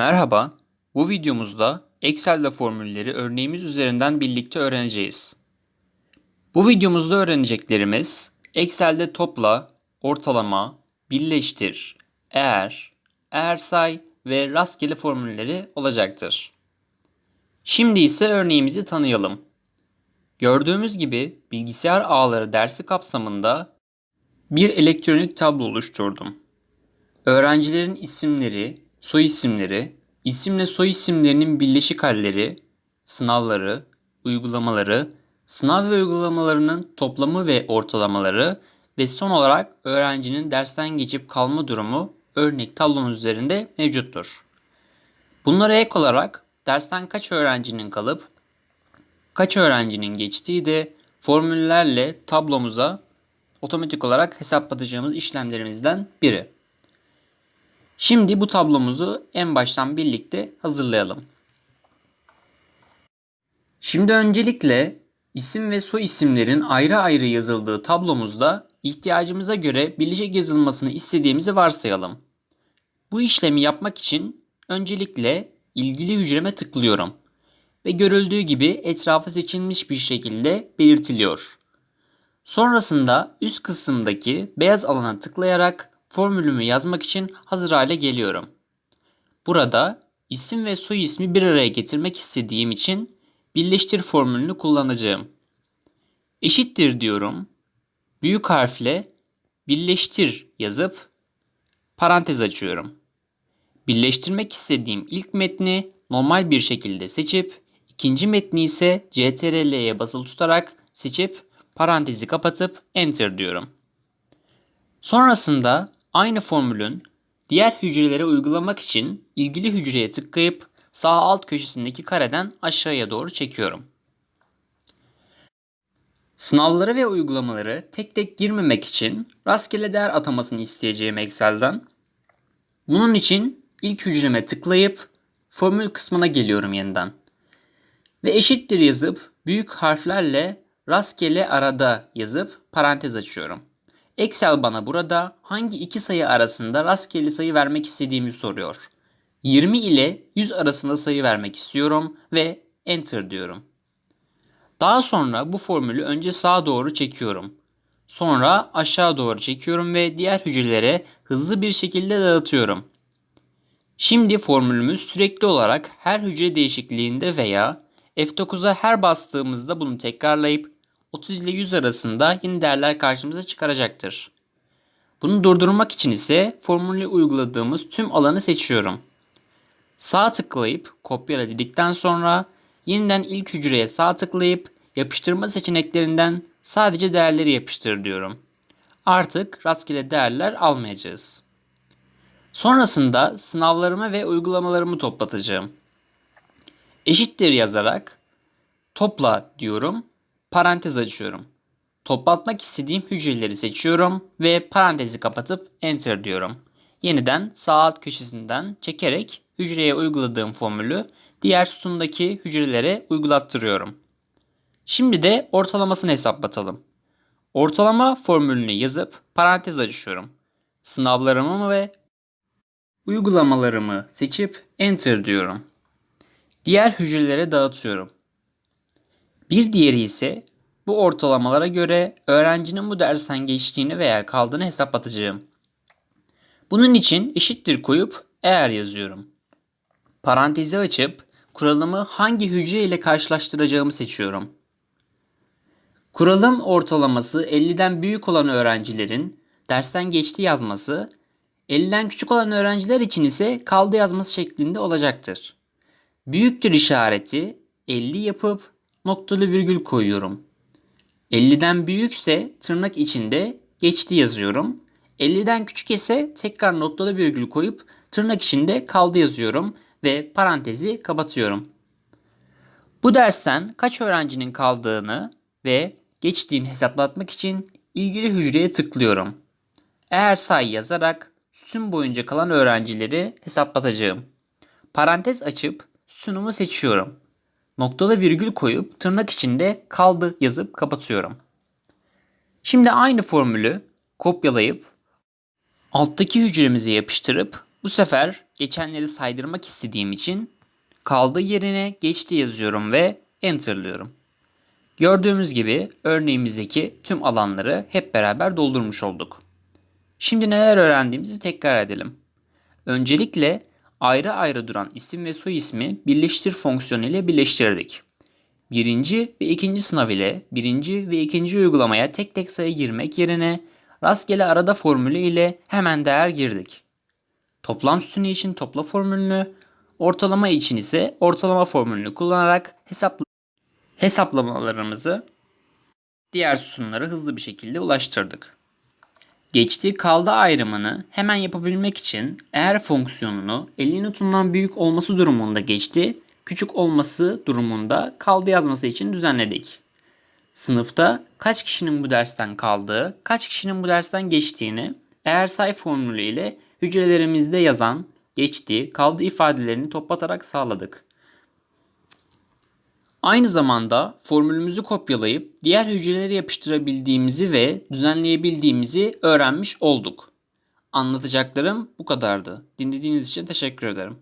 Merhaba, bu videomuzda Excel'de formülleri örneğimiz üzerinden birlikte öğreneceğiz. Bu videomuzda öğreneceklerimiz Excel'de topla, ortalama, birleştir, eğer, eğer say ve rastgele formülleri olacaktır. Şimdi ise örneğimizi tanıyalım. Gördüğümüz gibi bilgisayar ağları dersi kapsamında bir elektronik tablo oluşturdum. Öğrencilerin isimleri, soy isimleri, isimle soy isimlerinin birleşik halleri, sınavları, uygulamaları, sınav ve uygulamalarının toplamı ve ortalamaları ve son olarak öğrencinin dersten geçip kalma durumu örnek tablomuz üzerinde mevcuttur. Bunlara ek olarak dersten kaç öğrencinin kalıp kaç öğrencinin geçtiği de formüllerle tablomuza otomatik olarak hesaplatacağımız işlemlerimizden biri. Şimdi bu tablomuzu en baştan birlikte hazırlayalım. Şimdi öncelikle isim ve soy isimlerin ayrı ayrı yazıldığı tablomuzda ihtiyacımıza göre birleşik yazılmasını istediğimizi varsayalım. Bu işlemi yapmak için öncelikle ilgili hücreme tıklıyorum ve görüldüğü gibi etrafı seçilmiş bir şekilde belirtiliyor. Sonrasında üst kısımdaki beyaz alana tıklayarak formülümü yazmak için hazır hale geliyorum. Burada isim ve soy ismi bir araya getirmek istediğim için birleştir formülünü kullanacağım. Eşittir diyorum. Büyük harfle birleştir yazıp parantez açıyorum. Birleştirmek istediğim ilk metni normal bir şekilde seçip ikinci metni ise CTRL'ye basılı tutarak seçip parantezi kapatıp enter diyorum. Sonrasında aynı formülün diğer hücrelere uygulamak için ilgili hücreye tıklayıp sağ alt köşesindeki kareden aşağıya doğru çekiyorum. Sınavları ve uygulamaları tek tek girmemek için rastgele değer atamasını isteyeceğim Excel'den. Bunun için ilk hücreme tıklayıp formül kısmına geliyorum yeniden. Ve eşittir yazıp büyük harflerle rastgele arada yazıp parantez açıyorum. Excel bana burada hangi iki sayı arasında rastgele sayı vermek istediğimi soruyor. 20 ile 100 arasında sayı vermek istiyorum ve enter diyorum. Daha sonra bu formülü önce sağa doğru çekiyorum. Sonra aşağı doğru çekiyorum ve diğer hücrelere hızlı bir şekilde dağıtıyorum. Şimdi formülümüz sürekli olarak her hücre değişikliğinde veya F9'a her bastığımızda bunu tekrarlayıp 30 ile 100 arasında yeni değerler karşımıza çıkaracaktır. Bunu durdurmak için ise formülü uyguladığımız tüm alanı seçiyorum. Sağ tıklayıp kopyala dedikten sonra yeniden ilk hücreye sağ tıklayıp yapıştırma seçeneklerinden sadece değerleri yapıştır diyorum. Artık rastgele değerler almayacağız. Sonrasında sınavlarımı ve uygulamalarımı toplatacağım. Eşittir yazarak topla diyorum parantez açıyorum. Toplatmak istediğim hücreleri seçiyorum ve parantezi kapatıp enter diyorum. Yeniden sağ alt köşesinden çekerek hücreye uyguladığım formülü diğer sütundaki hücrelere uygulattırıyorum. Şimdi de ortalamasını hesaplatalım. Ortalama formülünü yazıp parantez açıyorum. Sınavlarımı ve uygulamalarımı seçip enter diyorum. Diğer hücrelere dağıtıyorum. Bir diğeri ise bu ortalamalara göre öğrencinin bu dersten geçtiğini veya kaldığını hesaplatacağım. Bunun için eşittir koyup eğer yazıyorum. Parantezi açıp kuralımı hangi hücre ile karşılaştıracağımı seçiyorum. Kuralım ortalaması 50'den büyük olan öğrencilerin dersten geçti yazması, 50'den küçük olan öğrenciler için ise kaldı yazması şeklinde olacaktır. Büyüktür işareti 50 yapıp noktalı virgül koyuyorum. 50'den büyükse tırnak içinde geçti yazıyorum. 50'den küçük ise tekrar noktalı virgül koyup tırnak içinde kaldı yazıyorum ve parantezi kapatıyorum. Bu dersten kaç öğrencinin kaldığını ve geçtiğini hesaplatmak için ilgili hücreye tıklıyorum. Eğer sayı yazarak sütun boyunca kalan öğrencileri hesaplatacağım. Parantez açıp sütunumu seçiyorum. Noktalı virgül koyup tırnak içinde kaldı yazıp kapatıyorum. Şimdi aynı formülü kopyalayıp alttaki hücremize yapıştırıp bu sefer geçenleri saydırmak istediğim için kaldığı yerine geçti yazıyorum ve enterlıyorum. Gördüğümüz gibi örneğimizdeki tüm alanları hep beraber doldurmuş olduk. Şimdi neler öğrendiğimizi tekrar edelim. Öncelikle ayrı ayrı duran isim ve soy ismi birleştir fonksiyonu ile birleştirdik. Birinci ve ikinci sınav ile birinci ve ikinci uygulamaya tek tek sayı girmek yerine rastgele arada formülü ile hemen değer girdik. Toplam sütunu için topla formülünü, ortalama için ise ortalama formülünü kullanarak hesapla hesaplamalarımızı diğer sütunlara hızlı bir şekilde ulaştırdık. Geçti kaldı ayrımını hemen yapabilmek için eğer fonksiyonunu 50 notundan büyük olması durumunda geçti, küçük olması durumunda kaldı yazması için düzenledik. Sınıfta kaç kişinin bu dersten kaldığı, kaç kişinin bu dersten geçtiğini eğer say formülü ile hücrelerimizde yazan geçti, kaldı ifadelerini toplatarak sağladık. Aynı zamanda formülümüzü kopyalayıp diğer hücrelere yapıştırabildiğimizi ve düzenleyebildiğimizi öğrenmiş olduk. Anlatacaklarım bu kadardı. Dinlediğiniz için teşekkür ederim.